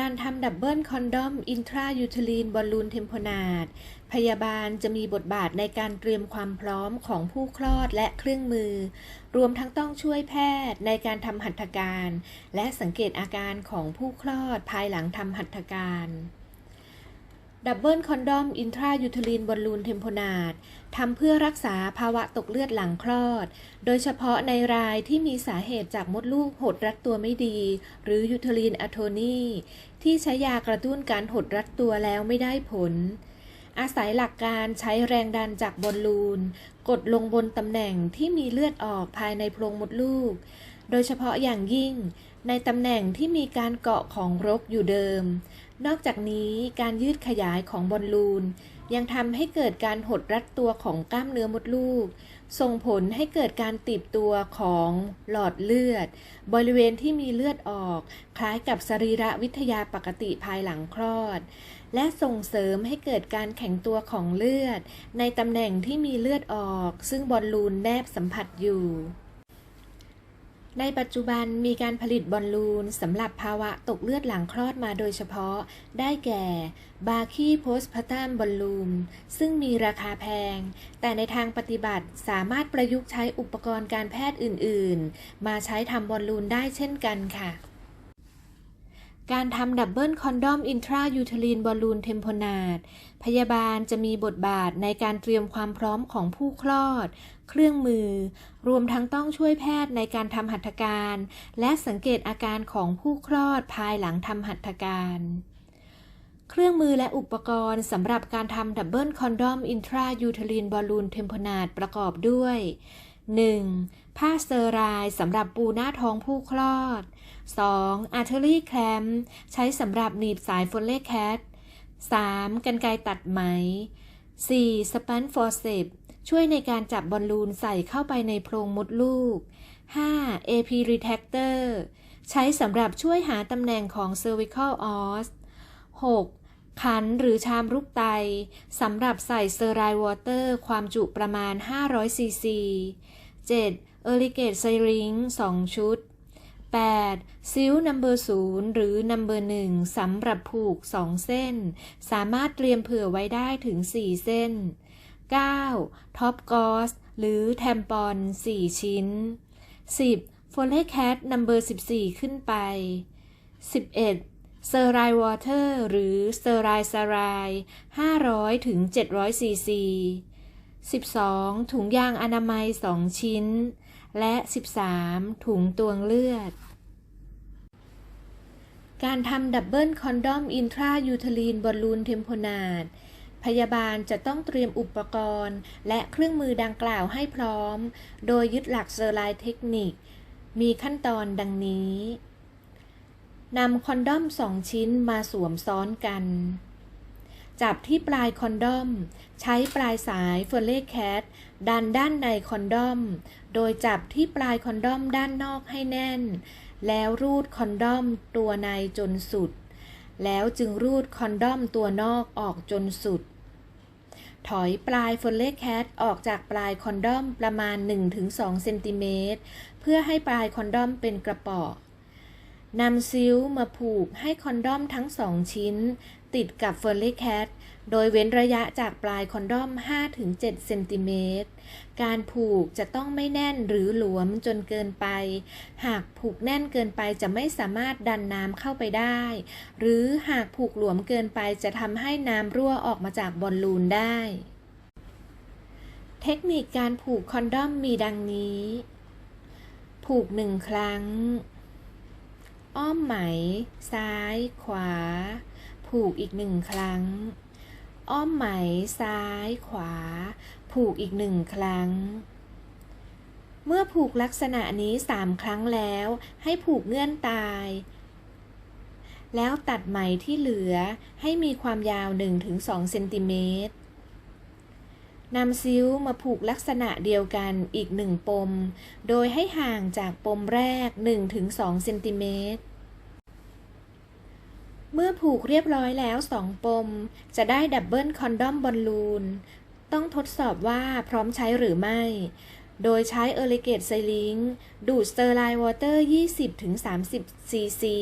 การทำดับเบิลคอนดอมอินทรายูทลีนบอลลูนเทมโพนาดพยาบาลจะมีบทบาทในการเตรียมความพร้อมของผู้คลอดและเครื่องมือ รวมทั้งต้องช่วยแพทย์ในการทำหัตถการ และสังเกตอาการของผู้คลอดภายหลังทำหัตถการ ดับเบิลคอนดอมอินทรายูท i ลีนบอลลูนเทมโพนาดทำเพื่อรักษาภาวะตกเลือดหลังคลอด โดยเฉพาะในรายที่มีสาเหตุจากมดลูกหดรัดตัวไม่ดี หรือยูท i ลีนอะโทนีที่ใช้ยากระตุ้นการหดรัดตัวแล้วไม่ได้ผล อาศัยหลักการใช้แรงดันจากบอลลูน กดลงบนตำแหน่งที่มีเลือดออกภายในโพรงมดลูก โดยเฉพาะอย่างยิ่งในตำแหน่งที่มีการเกาะของรกอยู่เดิม นอกจากนี้การยืดขยายของบอลลูน ยังทำให้เกิดการหดรัดตัวของกล้ามเนื้อมดลูก ส่งผลให้เกิดการตีบตัวของหลอดเลือด บริเวณที่มีเลือดออก คล้ายกับสรีระวิทยาปกติภายหลังคลอด และส่งเสริมให้เกิดการแข็งตัวของเลือด ในตำแหน่งที่มีเลือดออก ซึ่งบอลลูนแนบสัมผัสอยู่ ในปัจจุบันมีการผลิตบอลลูนสำหรับภาวะตกเลือดหลังคลอดมาโดยเฉพาะ ได้แก่ บาคีโพสพาตัมบอลลูน ซึ่งมีราคาแพง แต่ในทางปฏิบัติสามารถประยุกต์ใช้อุปกรณ์การแพทย์อื่น ๆ มาใช้ทำบอลลูนได้เช่นกันค่ะ การทำดับเบิลคอนดอมอินทรายูเทลีนบอลลูนเทมโพนาดพยาบาลจะมีบทบาทในการเตรียมความพร้อมของผู้คลอด เครื่องมือ รวมทั้งต้องช่วยแพทย์ในการทำหัตถการ และสังเกตอาการของผู้คลอดภายหลังทำหัตถการ เครื่องมือและอุปกรณ์สำหรับการทำดับเบิลคอนดอมอินทรายูเทลีนบอลลูนเทมโพนาดประกอบด้วย 1. ผ้าเตอร์ไรด์สำหรับปูหน้าท้องผู้คลอด 2. อาร์เทอรี่แคลมใช้สำหรับหนีบสายฟลเล่แคท 3. กันไกรตัดไหม 4. สปันฟอร์เซปช่วยในการจับบอลลูนใส่เข้าไปในโพรงมดลูก 5. AP retractor ใช้สำหรับช่วยหาตำแหน่งของ cervical os 6. ขันหรือชามลูกไตสำหรับใส่เซอร์ไรวอเตอร์ ความจุประมาณ 500 ซีซี 7. เออริเกตไซริง2 ชุด 8. ซิลนัมเบอร์ศูนย์หรือนัมเบอร์หนึ่งสำหรับผูก 2 เส้น สามารถเตรียมเผื่อไว้ได้ถึง 4 เส้น 9. ท็อปกอส หรือแทมปอน 4 ชิ้น 10. โฟลเลแคทนัมเบอร์14 ขึ้นไป 11. เซอร์ไรวอเตอร์หรือเซอร์ไรซาราย500 ถึง 700 ซีซี 12. ถุงยางอนามัย 2 ชิ้น และ 13. ถุงตวงเลือด การทำดับเบิลคอนดอมอินทรายูทลีนบอลลูนเทมโพนาดพยาบาลจะต้องเตรียมอุปกรณ์ และเครื่องมือดังกล่าวให้พร้อม โดยยึดหลักเซอร์ไลน์เทคนิค มีขั้นตอนดังนี้นำคอนดอมสองชิ้นมาสวมซ้อนกัน จับที่ปลายคอนดอม ใช้ปลายสายเฟอร์เล่แคทดันด้านในคอนดอม โดยจับที่ปลายคอนดอมด้านนอกให้แน่น แล้วรูดคอนดอมตัวในจนสุด แล้วจึงรูดคอนดอมตัวนอกออกจนสุด ถอยปลายเฟอร์เล่แคทออกจากปลายคอนดอมประมาณ 1-2เซนติเมตรเพื่อให้ปลายคอนดอมเป็นกระป๋อ นำซิลมาผูกให้คอนดอมทั้งสองชิ้น ติดกับเฟอร์เล่แคทโดยเว้นระยะจากปลายคอนดอม 5-7 เซนติเมตร การผูกจะต้องไม่แน่นหรือหลวมจนเกินไป หากผูกแน่นเกินไปจะไม่สามารถดันน้ำเข้าไปได้ หรือหากผูกหลวมเกินไปจะทำให้น้ำรั่วออกมาจากบอลลูนได้ เทคนิคการผูกคอนดอมมีดังนี้ ผูกหนึ่งครั้ง อ้อมไหม ซ้าย ขวา ผูกอีกหนึ่งครั้ง อ้อมไหม ซ้าย ขวา ผูกอีกหนึ่งครั้ง เมื่อผูกลักษณะนี้สามครั้งแล้ว ให้ผูกเงื่อนตาย แล้วตัดไหมที่เหลือให้มีความยาว 1-2เซนติเมตร นำซิ้วมาผูกลักษณะเดียวกันอีกหนึ่งปม โดยให้ห่างจากปมแรก 1-2เซนติเมตร เมื่อผูกเรียบร้อยแล้ว 2 ปม จะได้ดับเบิลคอนดอมบอลลูน ต้องทดสอบว่าพร้อมใช้หรือไม่ โดยใช้เอริเกตไซลิงดูดสเตอร์ไลน์วอเตอร์ 20-30 ซีซี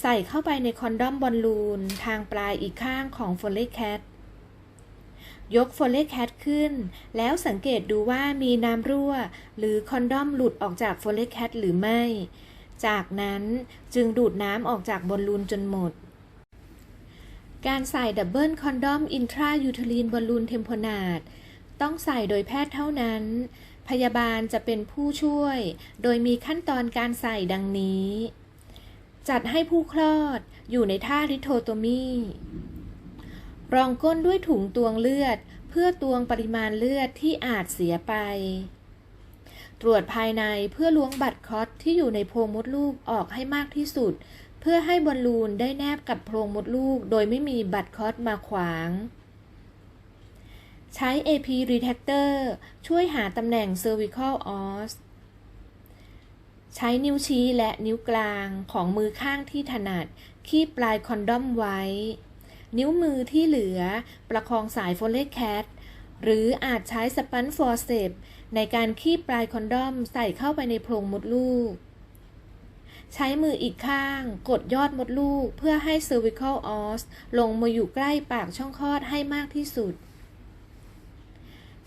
ใส่เข้าไปในคอนดอมบอลลูน ทางปลายอีกข้างของโฟล e แคท ยกโฟล e แคทขึ้น แล้วสังเกตดูว่ามีน้ำรั่ว หรือคอนดอมหลุดออกจากโฟล e แคทหรือไม่ จากนั้นจึงดูดน้ำออกจากบอลลูนจนหมด การใส่ดับเบิลคอนดอมอินทรายูทลีนบอลลูนเทมโพนาดต้องใส่โดยแพทย์เท่านั้น พยาบาลจะเป็นผู้ช่วย โดยมีขั้นตอนการใส่ดังนี้ จัดให้ผู้คลอดอยู่ในท่าริโทโตมี รองก้นด้วยถุงตวงเลือด เพื่อตวงปริมาณเลือดที่อาจเสียไป ตรวจภายในเพื่อล้วงบัตรคอตที่อยู่ในโพรงมดลูกออกให้มากที่สุด เพื่อให้บอลลูนได้แนบกับโพรงมดลูก โดยไม่มีบัตรคอตมาขวาง ใช้ AP Retractor ช่วยหาตำแหน่ง Cervical Os ใช้นิ้วชี้และนิ้วกลางของมือข้างที่ถนัด คีบปลายคอนดอมไว้ นิ้วมือที่เหลือ ประคองสายโฟลเลตแคทหรืออาจใช้สปันฟอร์เซปในการคีบปลายคอนดอมใส่เข้าไปในโพรงมดลูก ใช้มืออีกข้าง กดยอดมดลูกเพื่อให้ cervical os ลงมาอยู่ใกล้ปากช่องคลอดให้มากที่สุด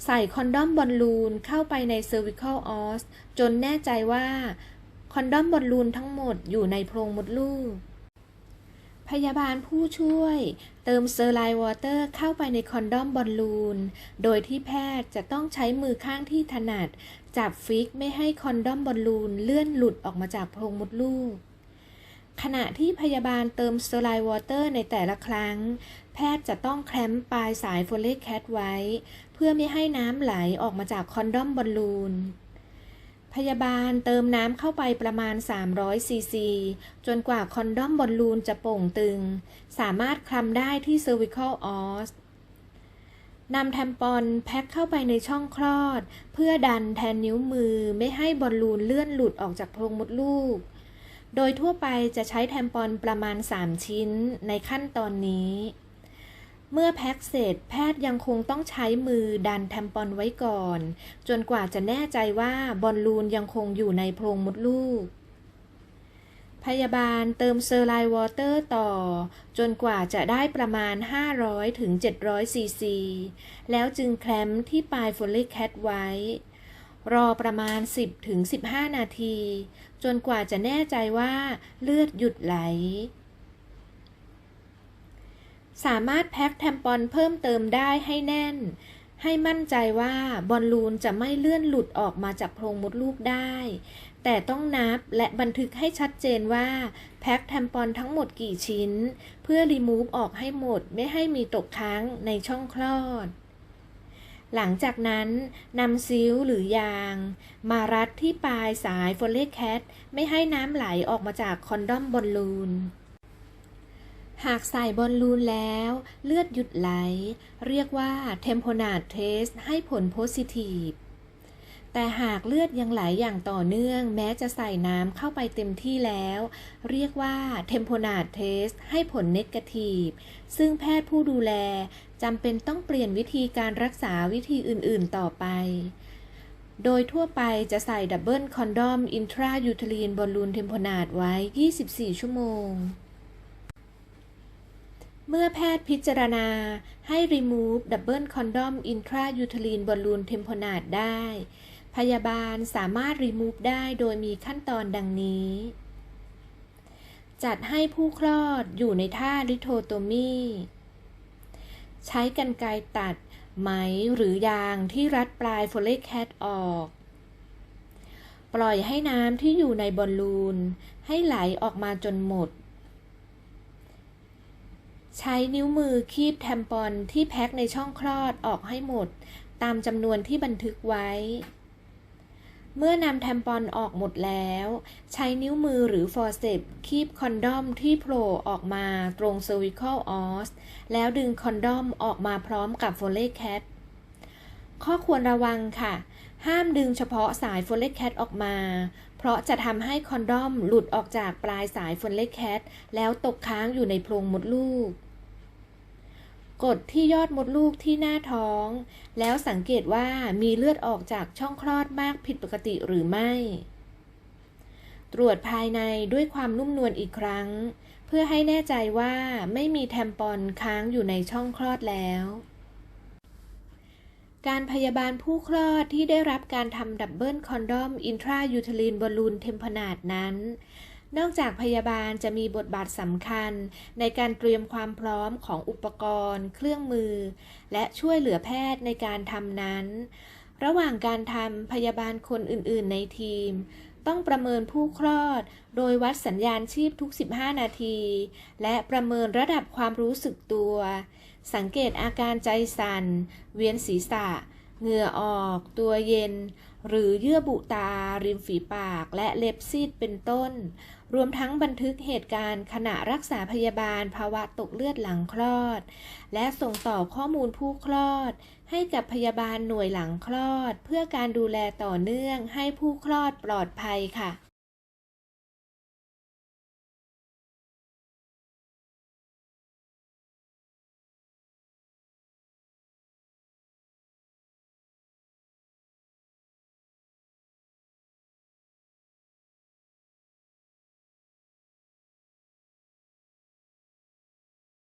ใส่คอนดอมบอลลูนเข้าไปใน cervical os จนแน่ใจว่าคอนดอมบอลลูนทั้งหมดอยู่ในโพรงมดลูก พยาบาลผู้ช่วย เติมเซอร์ไลวอเตอร์เข้าไปในคอนดอมบอลลูน โดยที่แพทย์จะต้องใช้มือข้างที่ถนัด จับฟิกไม่ให้คอนดอมบอลลูนเลื่อนหลุดออกมาจากโพรงมดลูก ขณะที่พยาบาลเติมสเตอร์ไลวอเตอร์ในแต่ละครั้ง แพทย์จะต้องแคลมปลายสายโฟลเลแคทไว้ เพื่อไม่ให้น้ำไหลออกมาจากคอนดอมบอลลูน พยาบาลเติมน้ำเข้าไปประมาณ 300 ซีซี จนกว่าคอนดอมบอลลูนจะโป่งตึง สามารถคลำได้ที่ cervical os นำแทมปอนแพ็คเข้าไปในช่องคลอด เพื่อดันแทนนิ้วมือไม่ให้บอลลูนเลื่อนหลุดออกจากโพรงมดลูก โดยทั่วไปจะใช้แทมปอนประมาณ 3 ชิ้นในขั้นตอนนี้ เมื่อแพ็คเสร็จแพทย์ยังคงต้องใช้มือดันแทมปอนไว้ก่อน จนกว่าจะแน่ใจว่าบอลลูนยังคงอยู่ในโพรงมดลูก พยาบาลเติมเซอร์ไลวอเตอร์ต่อ จนกว่าจะได้ประมาณ 500ถึง700ซีซี แล้วจึงแคลมที่ปลายโฟล e แคทไว้ รอประมาณ 10ถึง15 นาที จนกว่าจะแน่ใจว่าเลือดหยุดไหล สามารถแพ็คแทมปอนเพิ่มเติมได้ให้แน่น ให้มั่นใจว่าบอลลูนจะไม่เลื่อนหลุดออกมาจากโพรงมดลูกได้ แต่ต้องนับและบันทึกให้ชัดเจนว่าแพ็คแทมปอนทั้งหมดกี่ชิ้น เพื่อรีมูฟออกให้หมดไม่ให้มีตกค้างในช่องคลอดหลังจากนั้นนำซิลหรือยาง มารัดที่ปลายสายโฟลเลแคทไม่ให้น้ำไหลออกมาจากคอนดอมบอลลูน หากใส่บอลลูนแล้ว เลือดหยุดไหล เรียกว่าเทมโพนาดเทสให้ผลโพซิทีฟแต่หากเลือดยังไหลอย่างต่อเนื่อง แม้จะใส่น้ำเข้าไปเต็มที่แล้ว เรียกว่าเทมโพนาดเทสให้ผลเนกาทีฟซึ่งแพทย์ผู้ดูแลจำเป็นต้องเปลี่ยนวิธีการรักษาวิธีอื่นๆต่อไป โดยทั่วไปจะใส่ดับเบิลคอนดอมอินทรายูทลีนบอลลูนเทมโพนาดไว้ 24 ชั่วโมง เมื่อแพทย์พิจารณาให้ remove double condom intrauterine balloon tamponade ได้ พยาบาลสามารถ remove ได้โดยมีขั้นตอนดังนี้ จัดให้ผู้คลอดอยู่ในท่า lithotomy ใช้กรรไกรตัดไหมหรือยางที่รัดปลายโฟลเลแคทออก ปล่อยให้น้ำที่อยู่ในบอลลูน ให้ไหลออกมาจนหมด ใช้นิ้วมือคีบแทมปอนที่แพ็คในช่องคลอดออกให้หมด ตามจำนวนที่บันทึกไว้ เมื่อนำแทมปอนออกหมดแล้ว ใช้นิ้วมือหรือฟอร์เซปคีบคอนดอมที่โผล่ออกมาตรง cervical os แล้วดึงคอนดอมออกมาพร้อมกับโฟลเลแคทข้อควรระวังค่ะ ห้ามดึงเฉพาะสายโฟลเลแคทออกมา เพราะจะทำให้คอนดอมหลุดออกจากปลายสายโฟลเลแคทแล้วตกค้างอยู่ในโพรงมดลูก กดที่ยอดมดลูกที่หน้าท้อง แล้วสังเกตว่ามีเลือดออกจากช่องคลอดมากผิดปกติหรือไม่ ตรวจภายในด้วยความนุ่มนวลอีกครั้ง เพื่อให้แน่ใจว่าไม่มีแทมปอนค้างอยู่ในช่องคลอดแล้ว การพยาบาลผู้คลอดที่ได้รับการทำดับเบิลคอนดอมอินทรายูเทลีนบอลลูนเทมพนาดนั้น นอกจากพยาบาลจะมีบทบาทสำคัญ ในการเตรียมความพร้อมของอุปกรณ์ เครื่องมือ และช่วยเหลือแพทย์ในการทำนั้น ระหว่างการทำพยาบาลคนอื่น ๆ ในทีม ต้องประเมินผู้คลอด โดยวัดสัญญาณชีพทุก 15 นาที และประเมินระดับความรู้สึกตัว สังเกตอาการใจสั่น เวียนศีรษะ เหงื่อออก ตัวเย็น หรือเยื่อบุตา ริมฝีปาก และเล็บซีดเป็นต้น รวมทั้งบันทึกเหตุการณ์ขณะรักษาพยาบาลภาวะตกเลือดหลังคลอด และส่งต่อข้อมูลผู้คลอด ให้กับพยาบาลหน่วยหลังคลอด เพื่อการดูแลต่อเนื่องให้ผู้คลอดปลอดภัยค่ะ